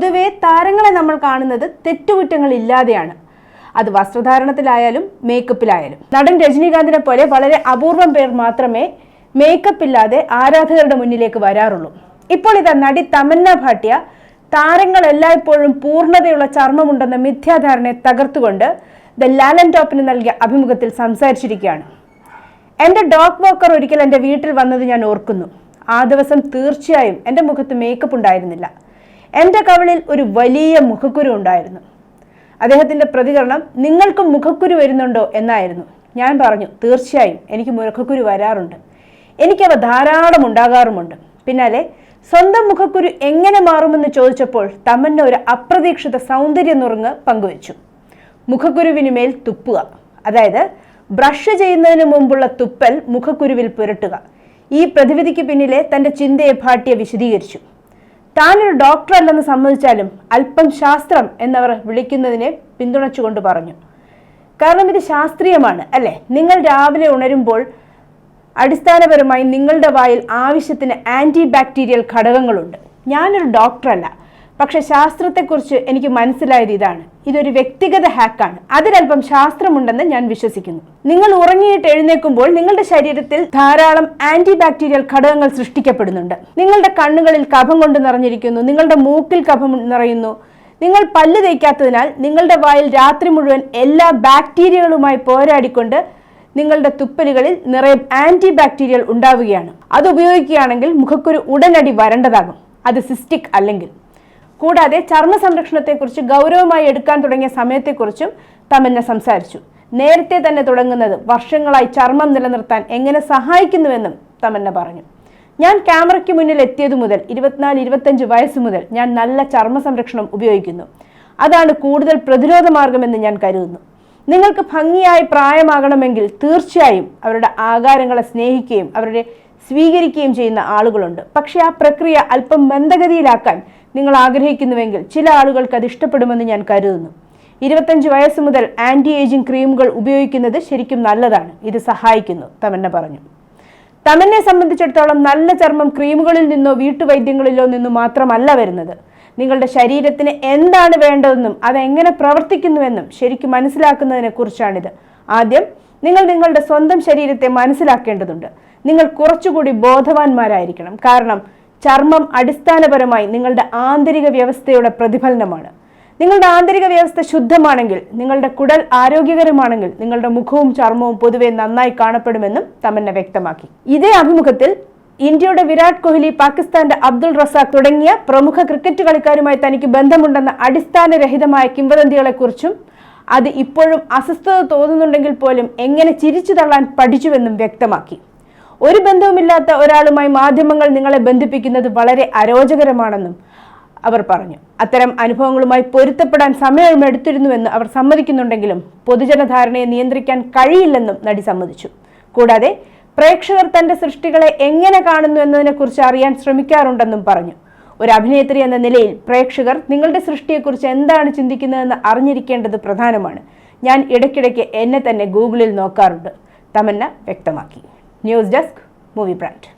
പൊതുവെ താരങ്ങളെ നമ്മൾ കാണുന്നത് തെറ്റുകുറ്റങ്ങൾ ഇല്ലാതെയാണ് അത് വസ്ത്രധാരണത്തിലായാലും മേക്കപ്പിലായാലും. നടൻ രജനീകാന്തിനെ പോലെ വളരെ അപൂർവം പേർ മാത്രമേ മേക്കപ്പ് ഇല്ലാതെ ആരാധകരുടെ മുന്നിലേക്ക് വരാറുള്ളൂ. ഇപ്പോൾ ഇതാ നടി തമന്ന ഭാട്ടിയ താരങ്ങൾ എല്ലായ്പ്പോഴും പൂർണതയുള്ള ചർമ്മമുണ്ടെന്ന മിഥ്യാധാരണയെ തകർത്തുകൊണ്ട് ദ ലാലൻ ടോപ്പിന് നൽകിയ അഭിമുഖത്തിൽ സംസാരിച്ചിരിക്കുകയാണ്. എന്റെ ഡോഗ് വോക്കർ ഒരിക്കൽ എന്റെ വീട്ടിൽ വന്നത് ഞാൻ ഓർക്കുന്നു. ആ ദിവസം തീർച്ചയായും എന്റെ മുഖത്ത് മേക്കപ്പ് ഉണ്ടായിരുന്നില്ല. എന്റെ കവളിൽ ഒരു വലിയ മുഖക്കുരു ഉണ്ടായിരുന്നു. അദ്ദേഹത്തിന്റെ പ്രതികരണം നിങ്ങൾക്കും മുഖക്കുരു വരുന്നുണ്ടോ? എന്നായിരുന്നു. ഞാൻ പറഞ്ഞു തീർച്ചയായും എനിക്ക് മുഖക്കുരു വരാറുണ്ട്. എനിക്കവ ധാരാളം ഉണ്ടാകാറുമുണ്ട്. പിന്നാലെ സ്വന്തം മുഖക്കുരു എങ്ങനെ മാറുമെന്ന് ചോദിച്ചപ്പോൾ തമന്ന ഒരു അപ്രതീക്ഷിത സൗന്ദര്യ നുറുങ്ങ് പങ്കുവച്ചു. മുഖക്കുരുവിന് മേൽ തുപ്പുക അതായത് ബ്രഷ് ചെയ്യുന്നതിന് മുമ്പുള്ള തുപ്പൽ മുഖക്കുരുവിൽ പുരട്ടുക. ഈ പ്രതിവിധിക്ക് പിന്നിലെ തന്റെ ചിന്തയെ ഭാട്ടിയെ വിശദീകരിച്ചു. താനൊരു ഡോക്ടർ അല്ലെന്ന് സമ്മതിച്ചാലും അല്പം ശാസ്ത്രം എന്നവർ വിളിക്കുന്നതിനെ പിന്തുണച്ചുകൊണ്ട് പറഞ്ഞു. കാരണം ഇത് ശാസ്ത്രീയമാണ് അല്ലെ? നിങ്ങൾ രാവിലെ ഉണരുമ്പോൾ അടിസ്ഥാനപരമായി നിങ്ങളുടെ വായിൽ ആവശ്യത്തിന് ആന്റി ബാക്ടീരിയൽ ഘടകങ്ങളുണ്ട്. ഞാനൊരു ഡോക്ടറല്ല പക്ഷെ ശാസ്ത്രത്തെക്കുറിച്ച് എനിക്ക് മനസ്സിലായത് ഇതാണ്. ഇതൊരു വ്യക്തിഗത ഹാക്കാണ്. അതിലല്പം ശാസ്ത്രമുണ്ടെന്ന് ഞാൻ വിശ്വസിക്കുന്നു. നിങ്ങൾ ഉറങ്ങിയിട്ട് എഴുന്നേൽക്കുമ്പോൾ നിങ്ങളുടെ ശരീരത്തിൽ ധാരാളം ആന്റി ബാക്ടീരിയൽ ഘടകങ്ങൾ സൃഷ്ടിക്കപ്പെടുന്നുണ്ട്. നിങ്ങളുടെ കണ്ണുകളിൽ കഫം കൊണ്ട് നിറഞ്ഞിരിക്കുന്നു. നിങ്ങളുടെ മൂക്കിൽ കഫം നിറയുന്നു. നിങ്ങൾ പല്ല് തേക്കാത്തതിനാൽ നിങ്ങളുടെ വായിൽ രാത്രി മുഴുവൻ എല്ലാ ബാക്ടീരിയകളുമായി പോരാടിക്കൊണ്ട് നിങ്ങളുടെ തുപ്പലുകളിൽ നിറയെ ആന്റി ബാക്ടീരിയൽ ഉണ്ടാവുകയാണ്. അത് ഉപയോഗിക്കുകയാണെങ്കിൽ മുഖക്കുരു ഉടനടി വരണ്ടതാകും. അത് സിസ്റ്റിക് അല്ലെങ്കിൽ കൂടാതെ ചർമ്മ സംരക്ഷണത്തെക്കുറിച്ച് ഗൗരവമായി എടുക്കാൻ തുടങ്ങിയ സമയത്തെക്കുറിച്ചും തമന്ന സംസാരിച്ചു. നേരത്തെ തന്നെ തുടങ്ങുന്നത് വർഷങ്ങളായി ചർമ്മം നിലനിർത്താൻ എങ്ങനെ സഹായിക്കുന്നുവെന്നും തമന്ന പറഞ്ഞു. ഞാൻ ക്യാമറയ്ക്ക് മുന്നിൽ എത്തിയതു മുതൽ ഇരുപത്തിനാല് ഇരുപത്തഞ്ച് വയസ്സ് മുതൽ ഞാൻ നല്ല ചർമ്മ സംരക്ഷണം ഉപയോഗിക്കുന്നു. അതാണ് കൂടുതൽ പ്രതിരോധ മാർഗമെന്ന് ഞാൻ കരുതുന്നു. നിങ്ങൾക്ക് ഭംഗിയായി പ്രായമാകണമെങ്കിൽ തീർച്ചയായും അവരുടെ ആകാരങ്ങളെ സ്നേഹിക്കുകയും അവരുടെ സ്വീകരിക്കുകയും ചെയ്യുന്ന ആളുകളുണ്ട്. പക്ഷേ ആ പ്രക്രിയ അല്പം മന്ദഗതിയിലാക്കാൻ നിങ്ങൾ ആഗ്രഹിക്കുന്നുവെങ്കിൽ ചില ആളുകൾക്ക് അത് ഇഷ്ടപ്പെടുമെന്ന് ഞാൻ കരുതുന്നു. ഇരുപത്തഞ്ച് വയസ്സ് മുതൽ ആന്റി ഏജിംഗ് ക്രീമുകൾ ഉപയോഗിക്കുന്നത് ശരിക്കും നല്ലതാണ്. ഇത് സഹായിക്കുന്നു. തമന്ന പറഞ്ഞു. തമന്നെ സംബന്ധിച്ചിടത്തോളം നല്ല ചർമ്മം ക്രീമുകളിൽ നിന്നോ വീട്ടുവൈദ്യങ്ങളിലോ നിന്നോ മാത്രമല്ല വരുന്നത്. നിങ്ങളുടെ ശരീരത്തിന് എന്താണ് വേണ്ടതെന്നും അതെങ്ങനെ പ്രവർത്തിക്കുന്നുവെന്നും ശരിക്കും മനസ്സിലാക്കുന്നതിനെ കുറിച്ചാണിത് ആദ്യം നിങ്ങൾ നിങ്ങളുടെ സ്വന്തം ശരീരത്തെ മനസ്സിലാക്കേണ്ടതുണ്ട്. നിങ്ങൾ കുറച്ചുകൂടി ബോധവാന്മാരായിരിക്കണം. കാരണം ചർമ്മം അടിസ്ഥാനപരമായി നിങ്ങളുടെ ആന്തരിക വ്യവസ്ഥയുടെ പ്രതിഫലനമാണ്. നിങ്ങളുടെ ആന്തരിക വ്യവസ്ഥ ശുദ്ധമാണെങ്കിൽ നിങ്ങളുടെ കുടൽ ആരോഗ്യകരമാണെങ്കിൽ നിങ്ങളുടെ മുഖവും ചർമ്മവും പൊതുവെ നന്നായി കാണപ്പെടുമെന്നും തമന്ന വ്യക്തമാക്കി. ഇതേ അഭിമുഖത്തിൽ ഇന്ത്യയുടെ വിരാട് കോഹ്ലി പാകിസ്ഥാന്റെ അബ്ദുൾ റസാഖ് തുടങ്ങിയ പ്രമുഖ ക്രിക്കറ്റ് കളിക്കാരുമായി തനിക്ക് ബന്ധമുണ്ടെന്ന അടിസ്ഥാനരഹിതമായ കിംവദന്തികളെക്കുറിച്ചും അത് ഇപ്പോഴും അസ്വസ്ഥത തോന്നുന്നുണ്ടെങ്കിൽ പോലും എങ്ങനെ ചിരിച്ചു തള്ളാൻ പഠിച്ചുവെന്നും വ്യക്തമാക്കി. ഒരു ബന്ധവുമില്ലാത്ത ഒരാളുമായി മാധ്യമങ്ങൾ നിങ്ങളെ ബന്ധിപ്പിക്കുന്നത് വളരെ അരോചകരമാണെന്നും അവർ പറഞ്ഞു. അത്തരം അനുഭവങ്ങളുമായി പൊരുത്തപ്പെടാൻ സമയമെടുത്തിരുന്നുവെന്ന് അവർ സമ്മതിക്കുന്നുണ്ടെങ്കിലും പൊതുജനധാരണയെ നിയന്ത്രിക്കാൻ കഴിയില്ലെന്നും നടി സമ്മതിച്ചു. കൂടാതെ പ്രേക്ഷകർ തന്റെ സൃഷ്ടികളെ എങ്ങനെ കാണുന്നു എന്നതിനെക്കുറിച്ച് അറിയാൻ ശ്രമിക്കാറുണ്ടെന്നും പറഞ്ഞു. ഒരു അഭിനേത്രി എന്ന നിലയിൽ പ്രേക്ഷകർ നിങ്ങളുടെ സൃഷ്ടിയെക്കുറിച്ച് എന്താണ് ചിന്തിക്കുന്നതെന്ന് അറിഞ്ഞിരിക്കേണ്ടത് പ്രധാനമാണ്. ഞാൻ ഇടയ്ക്കിടയ്ക്ക് എന്നെ തന്നെ ഗൂഗിളിൽ നോക്കാറുണ്ട്. തമന്ന വ്യക്തമാക്കി. News desk movie brand.